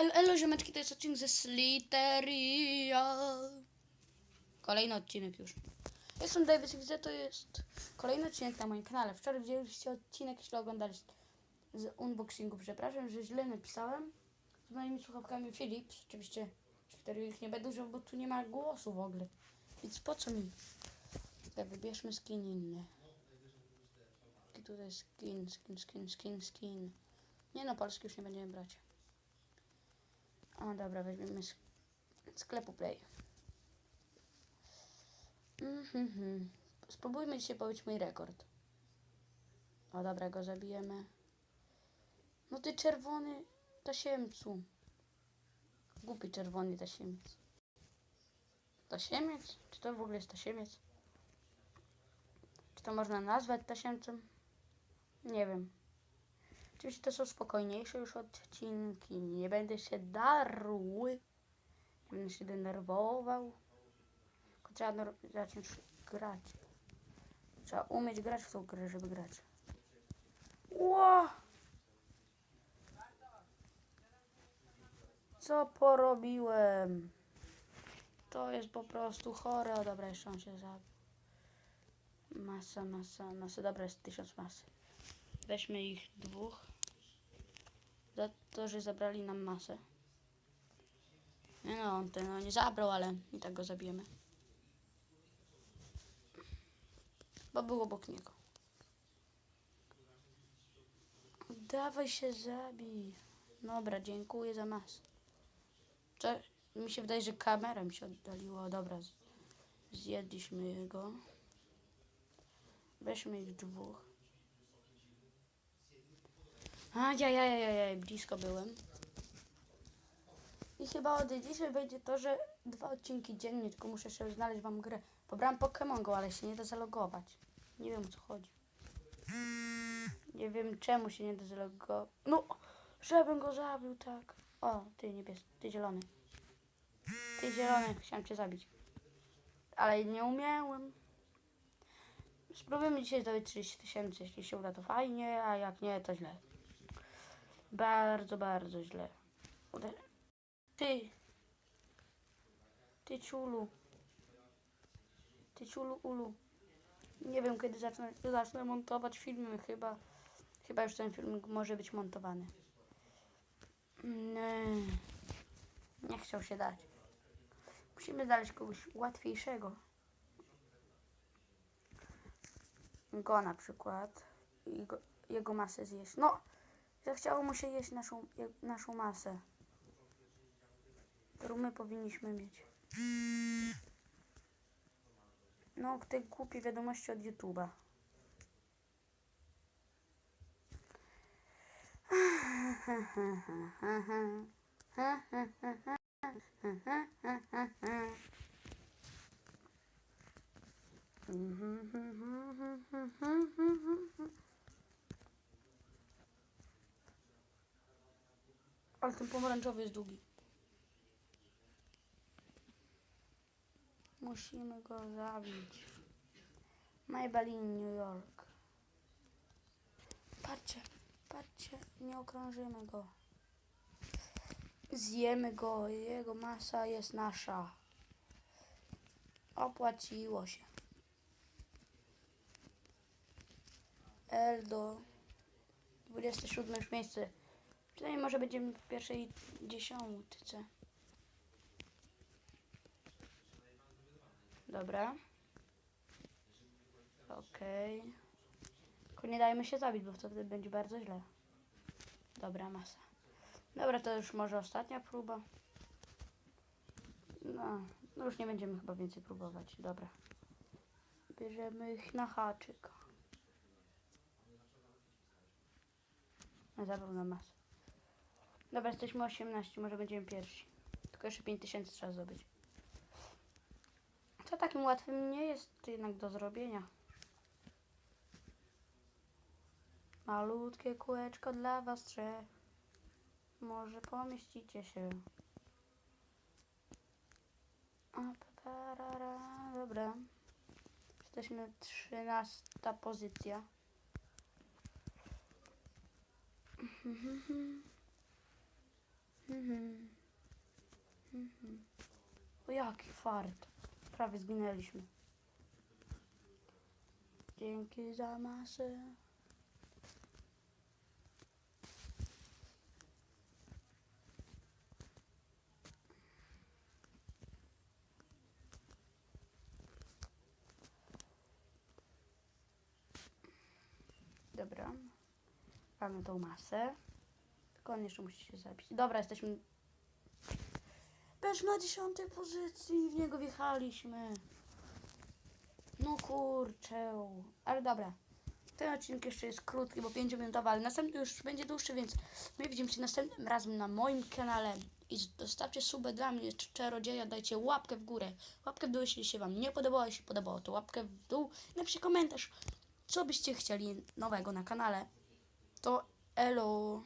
El, elo, ziomeczki, to jest odcinek ze Sliteria. Kolejny odcinek już. Jestem Davis XD, to jest kolejny odcinek na moim kanale. Wczoraj widzieliście odcinek, jeśli oglądaliście z unboxingu. Przepraszam, że źle napisałem. Z moimi słuchawkami Philips. Oczywiście ich nie będę używał, bo tu nie ma głosu w ogóle. Więc po co mi? Tak, wybierzmy skin inny. Jaki tutaj skin, skin, skin, skin, skin. Nie no, polski już nie będziemy brać. O, dobra, weźmiemy sklepu Play. Mhm. Spróbujmy dzisiaj pobić mój rekord. O, dobra, go zabijemy. No ty czerwony tasiemcu. Głupi czerwony tasiemiec. Tasiemiec? Czy to w ogóle jest tasiemiec? Czy to można nazwać tasiemcem? Nie wiem. Oczywiście to są spokojniejsze już odcinki. Nie będę się darł. Nie będę się denerwował. Tylko trzeba zacząć grać. Trzeba umieć grać w tą grę, żeby grać. Ło! Co porobiłem? To jest po prostu chore. O dobra, jeszcze on się zabił. Masa, masa, masa. Dobra, jest tysiąc masy. Weźmy ich dwóch. Za to, że zabrali nam masę. Nie no, on ten no, nie zabrał, ale i tak go zabijemy. Bo był obok niego. Dawaj się zabij. Dobra, dziękuję za masę. Co? Mi się wydaje, że kamera mi się oddaliła. Dobra, zjedliśmy go. Weźmy ich dwóch. Ajajajajaj, blisko byłem. I chyba od dzisiaj będzie to, że dwa odcinki dziennie, tylko muszę sobie znaleźć wam grę. Pobrałem Pokémon Go, ale się nie da zalogować. Nie wiem o co chodzi. Nie wiem czemu się nie da zalogować. No, żebym go zabił, tak. O, ty niebieski, ty zielony. Ty zielony, chciałem cię zabić. Ale nie umiałem. Spróbujemy dzisiaj zdobyć 30 tysięcy. Jeśli się uda, to fajnie, a jak nie, to źle. Bardzo, bardzo źle. Ty! Ty ciulu. Ty ciulu ulu. Nie wiem kiedy zacznę, zacznę montować filmy. Chyba, chyba już ten film może być montowany. Nie, nie chciał się dać. Musimy znaleźć kogoś łatwiejszego. Go na przykład. I go, jego masę zjeść. No! Zachciało mu się jeść naszą, naszą masę. Którą my powinniśmy mieć. No, te głupie wiadomości od YouTube'a. Ale ten pomarańczowy jest długi. Musimy go zabić. Maybelline New York. Patrzcie, patrzcie, nie okrążymy go. Zjemy go, jego masa jest nasza. Opłaciło się. Eldo. 27 już miejsce. Przynajmniej może będziemy w pierwszej dziesiątce. Dobra. Okej. Tylko nie dajmy się zabić, bo wtedy będzie bardzo źle. Dobra, masa. Dobra, to już może ostatnia próba. No, no już nie będziemy chyba więcej próbować. Dobra. Bierzemy ich na haczyk. No, Zabrał nam masę. Dobra, jesteśmy 18, może będziemy pierwsi. Tylko jeszcze 5000 trzeba zdobyć. To takim łatwym nie jest jednak do zrobienia. Malutkie kółeczko dla was trzech. Może pomieścicie się. Dobra. Jesteśmy 13 pozycja. Mhm. Mhm. O jaki fart. Prawie zginęliśmy. Dzięki za masę. Dobra. Mamy tą masę. Tylko on jeszcze musi się zabić. Dobra, jesteśmy też na dziesiątej pozycji. W niego wjechaliśmy. No kurczę. Ale dobra. Ten odcinek jeszcze jest krótki, bo 5 minutowy, ale następny już będzie dłuższy, więc my widzimy się następnym razem na moim kanale. I zostawcie subę dla mnie, czarodzieja, dajcie łapkę w górę. Łapkę w dół, jeśli się wam nie podobało, jeśli podobało, to łapkę w dół. Napiszcie komentarz, co byście chcieli nowego na kanale. To elo.